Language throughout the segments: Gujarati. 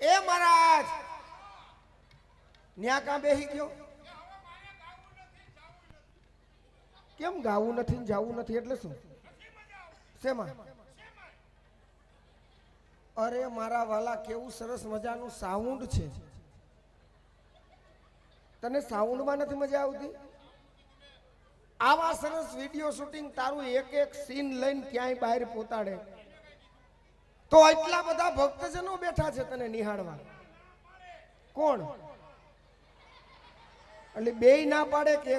એ મહારાજ! ન્યા કાં બેહી ગયો? કેમ ગાવું નથી જાવું નથી? એટલે શું? શેમાં? અરે મારા વાલા, કેવું સરસ મજાનું સાઉન્ડ છે. તને સાઉન્ડમાં નથી મજા આવતી? આવા સરસ વીડિયો શૂટિંગ તારું એક એક સીન લઈને ક્યાંય બહાર પોતાડે. તો એટલા બધા ભક્તજનો બેઠા છે તને નિહાળવા. કોણ? એટલે બેય ના પાડે કે?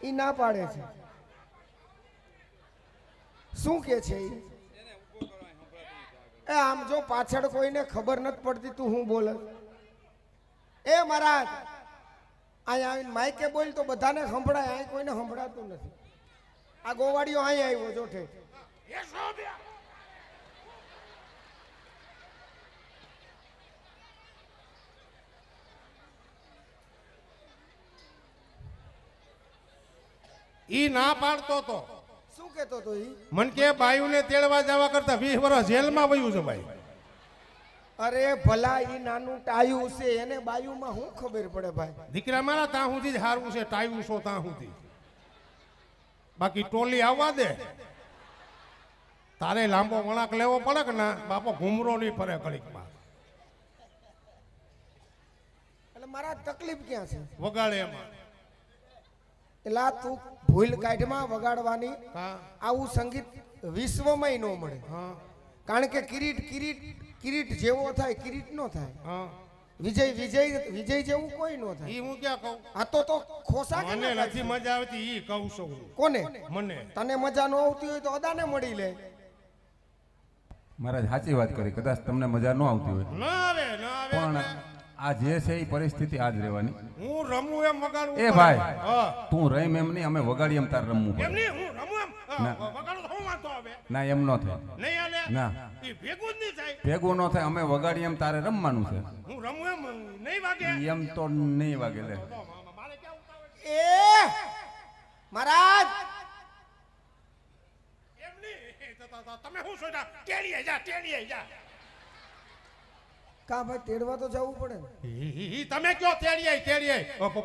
ઈ ના પાડે છે. શું કે છે એ આમ જો પાછળ કોઈને ખબર નથી પડતી તું હું બોલ? એ મહારાજ, અહીંયા આવીને માઇકે બોલ તો બધાને સંભળાય, અહીં કોઈને સંભળાતું નથી. આ ગોવાડીઓ અહીં આવ્યો જો ઠેઠ ઈ ના પાડતો તો. શું કેતો તો ઈ? મન કે બાયુને તેડવા જવા કરતા 20 વર્ષ જેલમાં વયું છે ભાઈ અરે ભલા ઈ નાનું ટાયું છે એને બાયુમાં શું ખબર પડે ભાઈ? દીકરા મારા ત્યાં સુધી જ હારું છે ટાયું છો ત્યાં સુધી. બાકી ટોલી આવવા દે. તારે લાંબો વળાંક લેવો પડે કે ના? બાપો ઘૂમરો નહીં ફરે ઘડીકમાં. એટલે મારા તકલીફ ક્યાં છે? વગાડે એમાં. એટલે તું ભૂલ કાઢમાં વગાડવાની આવું સંગીત વિશ્વમાં ન મળે. કારણ કે કિરીટ કિરીટ કિરીટ જેવો થાય કિરીટ નો થાય. હા. વિજય વિજય વિજય જેવું કોઈ નો થાય. ઈ હું ક્યાં કહું? આ તો તો ખોસા મને નથી મજા આવતી ઈ કહું છું કોને? મને. તને મજા ન આવતી હોય તો અદાને મળી લે. મહારાજ સાચી વાત કરી. કદાચ તમને મજા ન આવતી હોય. ના આવે ના આવે પણ આ જે છે એ પરિસ્થિતિ આજ રહેવાની. હું રમું એમ વગાડું? એ ભાઈ. તું રહીમ એમ નહીં અમે વગાડી એમ તાર રમવું એમ નહીં હું રમું એમ? ના. વગાડું તો શું આવે? ના એમ ન થાય. ના. ઈ ભેગું જ નહીં થાય. ભેગું ન થાય અમે વગાડી એમ તારે રમવાનું છે. હું રમું એમ નહીં વાગે? એમ તો નહીં વાગે લે. મારે ક્યાં ઉતાવળ એ મહારાજ! નહીં તો- તો- તો તમે શું સોચા ટેડીએ જા ટેડીએ જા. કા ભાઈ તેડવા તો જવું પડે તમે કયો તેડીએ તેડીએ?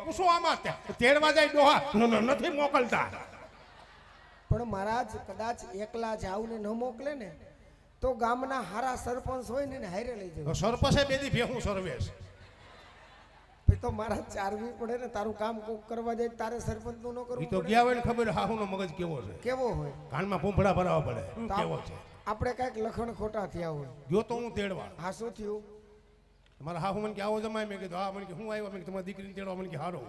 પૂછો આમાં તેડવા જાય ડોહા. નથી મોકલતા. પણ મહારાજ કદાચ એકલા જાવ ને ન મોકલે ને તો ગામના હારા સરપંચ હોય ને હારે લઈ જાય સરપંચે બેદી ભેહું સર્વેશ તો મારા ચારવી પડે ને તારું કામ કોક કરવા જાય તારે સરપંચનું ન કરવું તો ગયા હોય ને ખબર હાહુનો મગજ કેવો છે? કેવો હોય? કાનમાં પૂંભળા ભરાવા પડે. કેવો છે? આપણે કાંઈક લખણ ખોટા થયા હોય. ગયો તો હું તેડવા હા શું થયું? મારા હાહુ મને કે આવો જમાય મેં કીધું હા મને કે હું આવ્યો? મેં તમારી દીકરીને તેડવા મને કે હારો.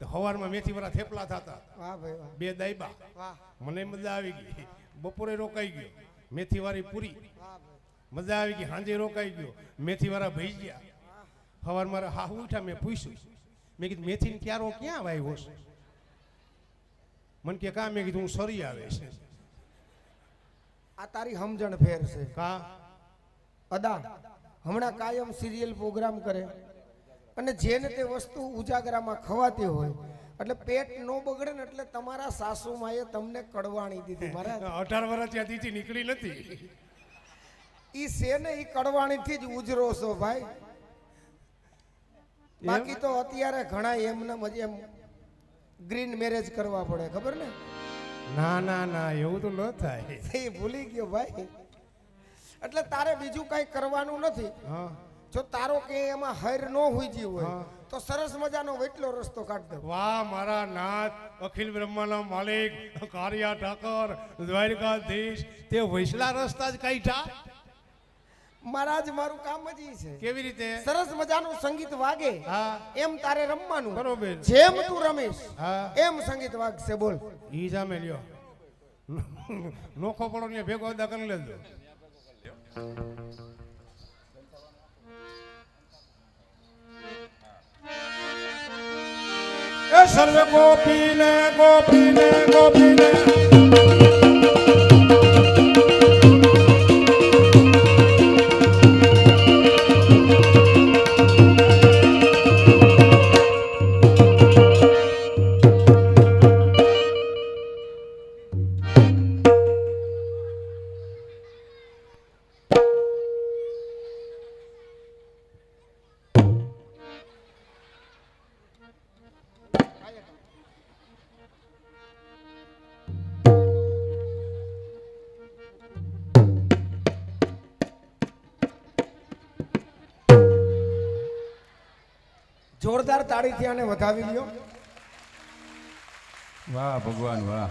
તો સવારમાં મેથી વાળા થેપલા થતા. વાહ ભાઈ વાહ. બે વાહ. મને મજા આવી ગઈ. બપોરે રોકાઈ ગયો. મેથી વાળી પૂરી મજા આવી ગઈ. સાંજે રોકાઈ ગયો. મેથી વાળા ભઈ ગયા. સવાર મારા હાહુ ઉઠા મેં પૂછ્યું. મેં કીધું મેથીને ક્યારો ક્યાં વાવ્યો છે? મને કે કા? મેં કીધું હું સરી આવે છે. આ તારી સમજણ ફેર છે. કા? અદા હમણાં કાયમ સિરિયલ પ્રોગ્રામ કરે અને જેને તે વસ્તુ ઉજાગરામાં ખવાતી હોય એટલે પેટ ન બગડે ને એટલે તમારા સાસુમાએ તમને કડવાણી દીધી મારા અઢાર વર્ષ ત્યાંથી નીકળી નથી. ઈ છે ને ઈ કડવાણીથી જ ઉજરો છો ભાઈ. બાકી તો અત્યારે ઘણા એમને એમ ગ્રીન મેરેજ કરવા પડે ખબર ને? ના ના ના એવું તો ન થાય. એ ભૂલી ગયો ભાઈ. એટલે તારે બીજું કઈ કરવાનું નથી. હા. જો તારો કે એમાં હૈર ન હુઈજી હોય. તો સરસ મજાનો વેટલો રસ્તો કાઢ દો વાહ મારા નાથ અખિલ બ્રહ્માના માલિક કારિયા ઠાકર દ્વારકાધીશ તે વૈસલા રસ્તા જ કાઢ્યા? મહારાજ મારું કામ જ છે. કેવી રીતે? સરસ મજાનું સંગીત વાગે. એમ તારે રમવાનું. બરોબર. જેમ તું રમીશ એમ સંગીત વાગશે બોલ. ઈ જામે લ્યો. નોખો પડો ને ભેગો અદા કરી લેજો. એ સર્વે ગોપીને ગોપીને ગોપીને. તાળીથી આને વધાવી લ્યો. વાહ ભગવાન વાહ.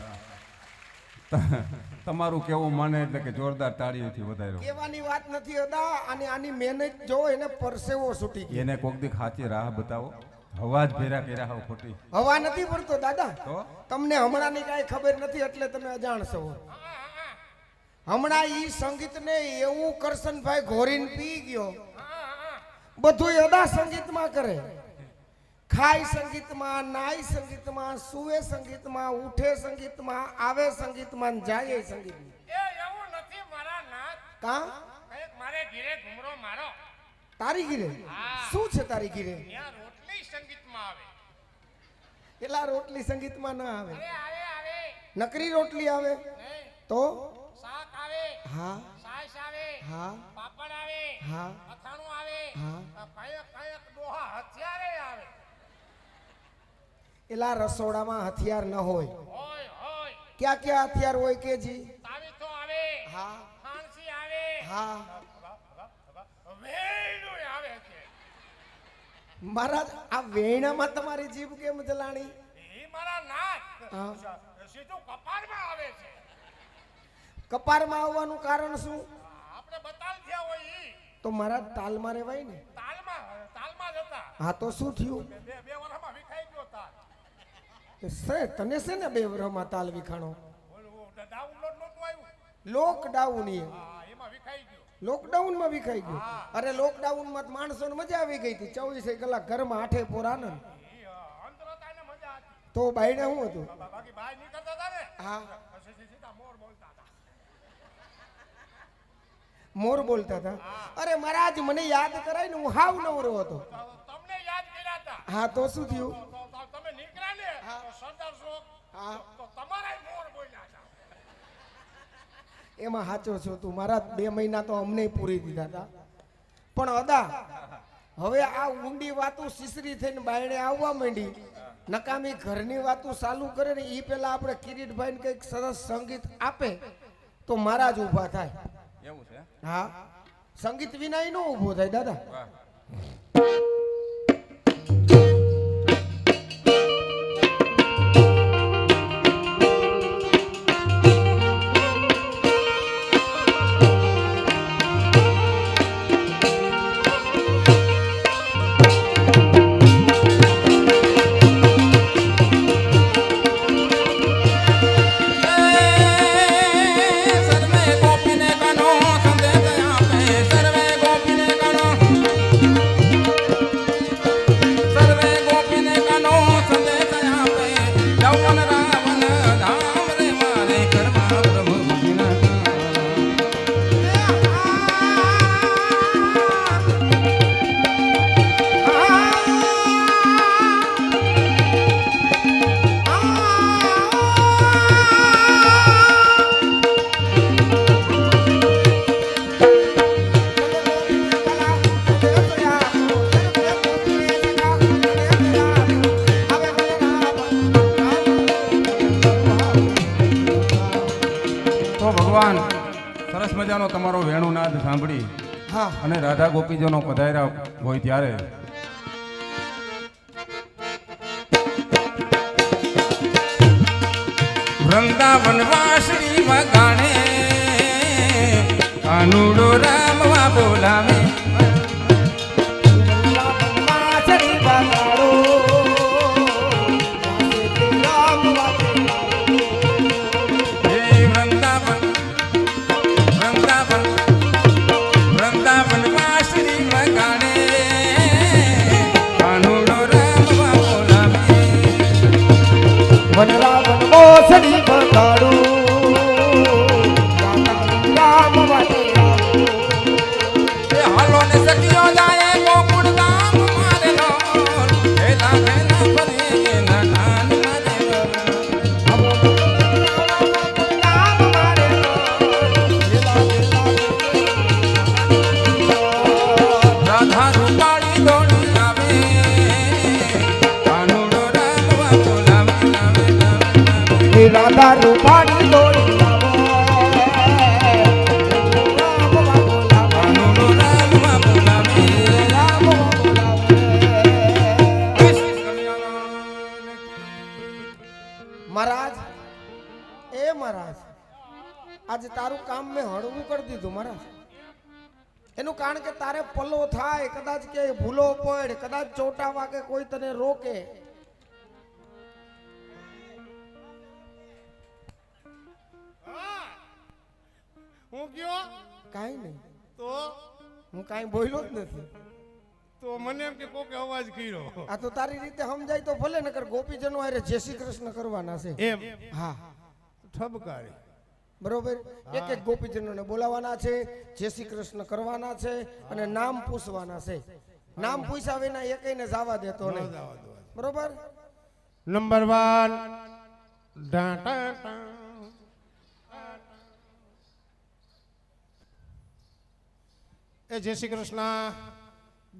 તમારું કેવું માને એટલે કે જોરદાર તાળીઓથી વધાર્યો. કેવાની વાત નથી હતા અને આની મહેનત જો એને પરસેવો છૂટી ગયો. એને કોક દી ખાચી રાહ બતાવો. હવા જ ભેરા કર્યા હાવ ખોટી. હવા નથી પડતો દાદા. તો? તમને હમણાંની કાંઈ ખબર નથી એટલે તમે અજાણ છો હમણાં ઈ સંગીતને એવું કરશનભાઈ ઘોરીને પી ગયો. બધું અદા સંગીતમાં કરે. ખાય સંગીતમાં નાય સંગીતમાં સુવે સંગીતમાં ઉઠે સંગીતમાં આવે સંગીતમાં જાય સંગીતમાં. એ એવું નથી મારા નાથ કા? મારે ઘીરે ઘુમરો મારો. તારી હા. શું છે તારી ત્યાં રોટલી સંગીતમાં આવે. એટલા રોટલી સંગીતમાં ના આવે? અરે આવે આવે. નકરી રોટલી આવે? તો? શાક આવે. હા. છાશ આવે. હા. પાપડ આવે. હા. અથાણું આવે. હા. કયક કયક ડોહા હથિયારે આવે. એલા રસોડામાં હથિયાર ન હોય. ક્યાં ક્યાં હથિયાર હોય કે જી હા. હા. મહારાજ આ વેણામાં તમારી જીભ કેમ મારા છે. કપારમાં આવવાનું કારણ શું? આપણે બતાલ થયા હોય તો મહારાજ તાલમાં રહેવાય ને? તાલમાં તાલમાં જતા હા તો શું થયું બે બે વર્ષમાં વિખાઈ ગયો તાલ એ શે તને છે ને બે વરમાં તાલ વિખાણો? લોકડાઉન લોકડાઉનમાં વિખાઈ ગયું. અરે લોકડાઉનમાં માણસોને મજા આવી ગઈ હતી. ચોવીસે કલાક ઘરમાં આઠે પોર આનંદ. તો બાયણે શું હતું? હા. મોર બોલતા હતા. મોર અરે મહારાજ, મને યાદ કરાય ને હું હાવ નવરો હતો તો તમને યાદ કર્યા હતા હા તો શું થયું? તમે નીકળ્યા ને સરદાર ચોક હા. તો તમારા મોર બોલ્યા હતા. એમાં સાચો છો તું. મારા બે મહિના તો અમને પૂરી દીધા હતા. પણ અદા હવે આ ઊંડી વાતો સિસરી થઈને બાયણે આવવા માંડી. નકામી ઘરની વાતો ચાલુ કરે ને એ પેલા આપણે કિરીટભાઈને કંઈક સરસ સંગીત આપે તો મારા જ ઊભા થાય. એવું છે? હા. સંગીત વિના નો ઊભો થાય દાદા. રાધા ગોપીજનો પધાર્યા હોય ત્યારે. વૃંદાવન વાસળી વગાણે કાનુડો રામવા બોલાવે. વનરાવન મોસડી બગાડું કારણ કે તારે પલ્લો થાય કદાચ કે ભૂલો પડ કદાચ ચોટા વાગે કોઈ તને રોકે. હું કયો? કાંઈ નહીં. તો? હું કાંઈ બોલ્યો જ નથી. તો મને એમ કે કોકે અવાજ કર્યો. આ તો તારી રીતે સમજાય તો ભલે નકર ગોપીજનો હારે જય શ્રી કૃષ્ણ કરવાના છે. એમ? હા. ઠબકારી. બરોબર? એક એક ગોપીજનોને બોલાવાના છે જય શ્રી કૃષ્ણ કરવાના છે અને નામ પૂછવાના છે. નામ પૂછ્યા વિના એકને જવા દેતો નહીં. બરોબર નંબર વન ટા ટા ટા. એ જય શ્રી કૃષ્ણ.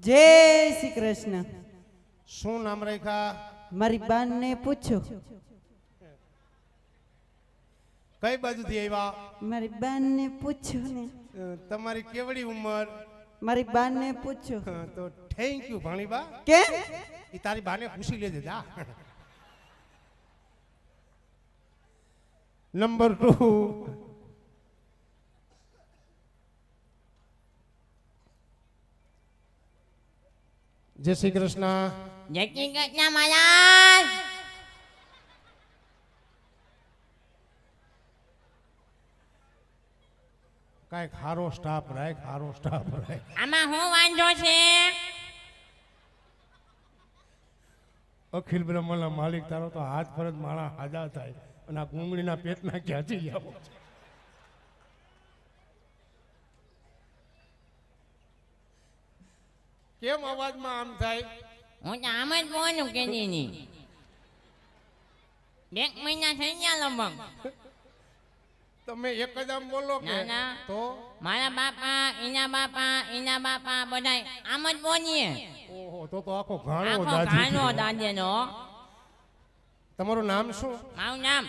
જય શ્રી કૃષ્ણ. શું નામ રાખ્યા? મારી બાનને પૂછો. કઈ બાજુથી આવ્યા? મારી બાનને પૂછો ને. તમારી કેવડી ઉંમર? મારી બાનને પૂછો. તો થેન્ક યુ ભાણીબા. કે? ઈ તારી બાને પૂછી લેજે જા. નંબર 2 જય શ્રી કૃષ્ણ. જય શ્રી કૃષ્ણ મહારાજ. કાંઈક સારો સ્ટાફ રાખ સારો સ્ટાફ રાખ. આમાં હું વાંધો છે? અખિલ બ્રહ્મના માલિક તારો તો હાથ ફરજ માણા હાજા થાય અને આ ગુંગળીના પેટના ક્યાંથી છે? કેમ અવાજમાં આમ થાય? હું તો આમ જ બોલું કે દીની બે મહિના થઈ ગયા લગભગ. તમે એક જ આમ બોલો કે. તો? મારા બાપા એના બાપા એના બાપા બધા આમ જ બોલીએ. ઓહો તો તો આખો ઘાણો નો દાદેનો તમારું નામ શું? મારું નામ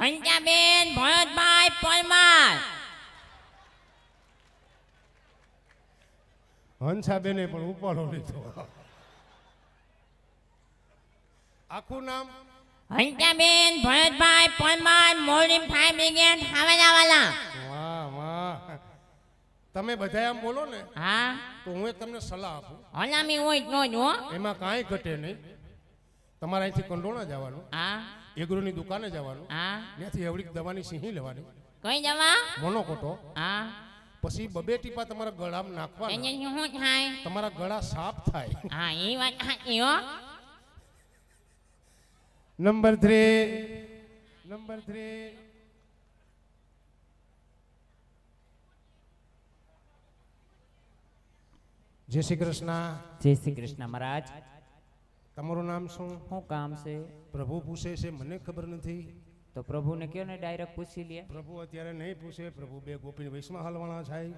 હંસાબેન ભરતભાઈ પરમાર. હંસાબેને પણ ઉપાડો લીધો. આખું નામ? હંસાબેન ભરતભાઈ પરમાર મોરડી ફાયર બ્રિગેડ ખાવાના વાહ વાહ. તમે બધા આમ બોલો ને હા? તો હું તમને સલાહ આપું. હલામી હોય તો જો હો. એમાં કાંઈ ઘટે નહીં. તમારે અહીંથી કંડોણા જવાનું હા? એગ્રોની દુકાને જવાનું હા? ત્યાંથી એવડી દવાની સિંહી લેવાની. કઈ દવા? મોનોકોટો. હા. પછી બબે ટીપા તમારા ગળામાં નાખવા તમારા ગળા સાફ થાય. હા એ વાત સાચી હો. નંબર થ્રી નંબર થ્રી જય શ્રી કૃષ્ણ જય શ્રી કૃષ્ણ મહારાજ તમારું નામ શું? શું કામ છે? પ્રભુ પૂછે છે મને ખબર નથી. તો પ્રભુને કયો ને ડાયરેક્ટ પૂછી લે. પ્રભુ અત્યારે નહીં પૂછે પ્રભુ બે ગોપીને વૈષ્ણવ હાલવાના છે.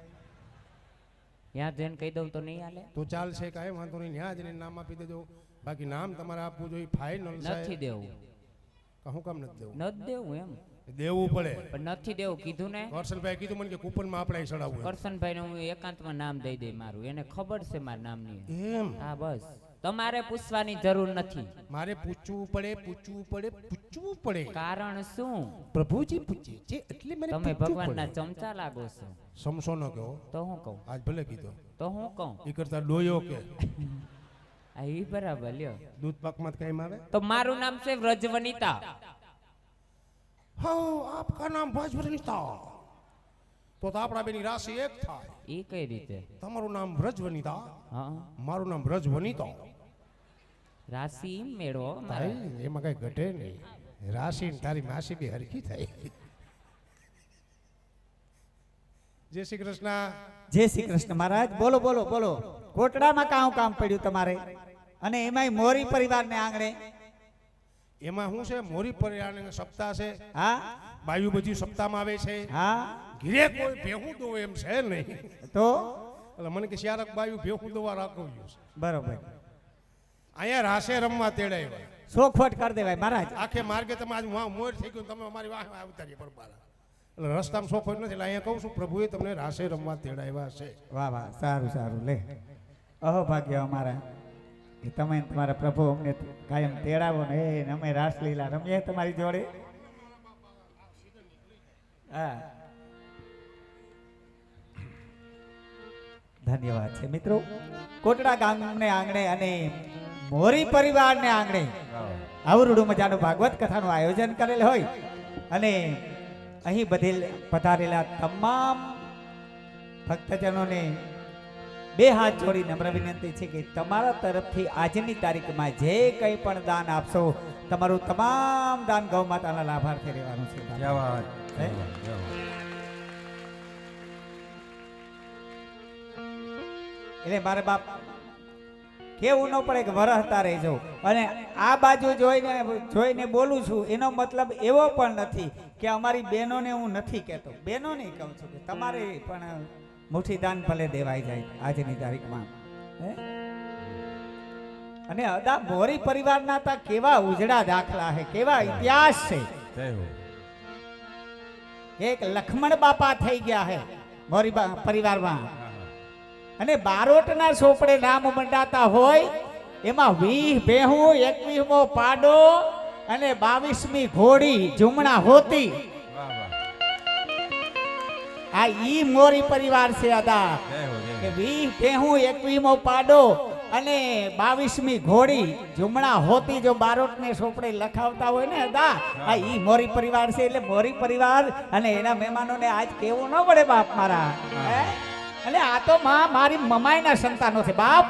ત્યાં જઈને કહી દઉં તો નહીં હાલે. તો ચાલશે કાંઈ વાંધો નહીં ન્યા જઈને નામ આપી દેજો. બાકી નામ તમારે આપવું જોઈએ ફાઇનલ નથી દેવું. કહું કામ નથી દેવું? નથી દેવું એમ. દેવું પડે. પણ નથી દેવું કીધું ને? કરશનભાઈ કીધું મને કે કૂપનમાં આપણે ચડાવવું. કરશનભાઈ ને હું એકાંતમાં નામ દઈ દઈ મારું. એને ખબર છે મારા નામની. એમ? હા બસ. તમારે પૂછવાની જરૂર નથી. મારે પૂછવું પડે પૂછવું પડે પૂછવું પડે. કારણ શું? પ્રભુજી પૂછે છે એટલે મને તમે ભગવાનના ચમચા લાગો છો. સમસો ન કહો. તો હું કહું. આજ ભલે કીધો. તો હું કહું. એ કરતા ડોયો કે. આ ઈ બરાબર લ્યો. દૂધ પાકમાં કઈ આવે તો મારું નામ છે વ્રજવનિતા. હો આપકા નામ વ્રજવનિતા. તો તો આપણા બેની રાશિ એક થાય. એ કઈ રીતે? તમારું નામ વ્રજવનિતા હા. મારું નામ વ્રજવનિતા. રાશિ મેળો એમાં કઈ ઘટે નહીં. રાશિ તારી માસી બી હરખી થાય. જય શ્રી કૃષ્ણ. જય શ્રી કૃષ્ણ મહારાજ. બોલો બોલો બોલો. કોટડામાં કામ કામ પડ્યું તમારે? અને એમાંય મોરી પરિવારને આંગણે? એમાં શું છે? મોરી પરિયાણ સપ્તાહ છે. હા? બાયુ બધી સપ્તાહમાં આવે છે. હા? ઘીરે કોઈ ભેહું દો એમ છે નહીં. તો? એટલે મને કે શ્યારક બાયુ ભેહું દોવા રાખવું છે બરોબર. અહીંયા રાસે રમવા તેડાય શોખવટ કરી દેવાય મહારાજ. આખે માર્ગે તમે આજ મોર થઈ ગયું તમે અમારી વાહ આવતા રહીએ પરબારા. એટલે રસ્તામાં સોખો નથી અહીંયા કહું છું પ્રભુએ તમને રાસે રમવા તેડાવ્યા છે. વાહ વાહ સારું સારું લે. અહોભાગ્ય અમારા. કે તમે તમારા પ્રભુ અમને કાયમ તેડાવો ને અમે રાસલીલા રમીએ તમારી જોડે. હા. ધન્યવાદ છે મિત્રો. કોટડા ગામને આંગણે અને મોરી પરિવારને આંગણે આવરૂડું મજાનું ભાગવત કથાનું આયોજન કરેલ હોય. અને અહીં બધે પધારેલા તમામ ભક્તજનોને બે હાથ જોડી નમ્ર વિનંતી છે કે તમારા તરફથી આજની તારીખમાં જે કંઈ પણ દાન આપશો તમારું તમામ દાન ગૌ માતાના લાભાર્થે રહેવાનું છે. એટલે મારે બાપ કેવું ન પડે કે વરહતા રહેજો. અને આ બાજુ જોઈને જોઈને બોલું છું એનો મતલબ એવો પણ નથી કે અમારી બહેનોને હું નથી કહેતો. બહેનોને કહું છું કે તમારે પણ મુઠ્ઠી દાન ભલે દેવાઈ જાય આજની તારીખમાં. હે? અને અદા મોરી પરિવારના તા કેવા ઉજળા દાખલા છે કેવા ઇતિહાસ છે. એક લખમણ બાપા થઈ ગયા છે મોરી પરિવારમાં. અને બારોટના સોપડે નામ મંડાતા હોય, એમાં વીહ ભેહું, એકવીસમો પાડો અને બાવીસમી ઘોડી જુમણા હોતી વાહ વાહ આ ઈ મોરી પરિવાર છે અદા કે હો. ભેહું, એકવીસમો પાડો અને બાવીસમી ઘોડી જુમણા હોતી જો બારોટને સોપડે લખાવતા હોય ને દા આ ઈ મોરી પરિવાર છે એટલે મોરી પરિવાર અને એના મહેમાનોને આજ કેવું ન પડે બાપ મારા હે? એટલે આ તો માં મારી મમાઈના સંતાનો છે, બાપ?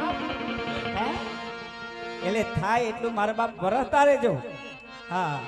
એટલે થાય એટલું મારા બાપ વરસતા રહેજો. હા.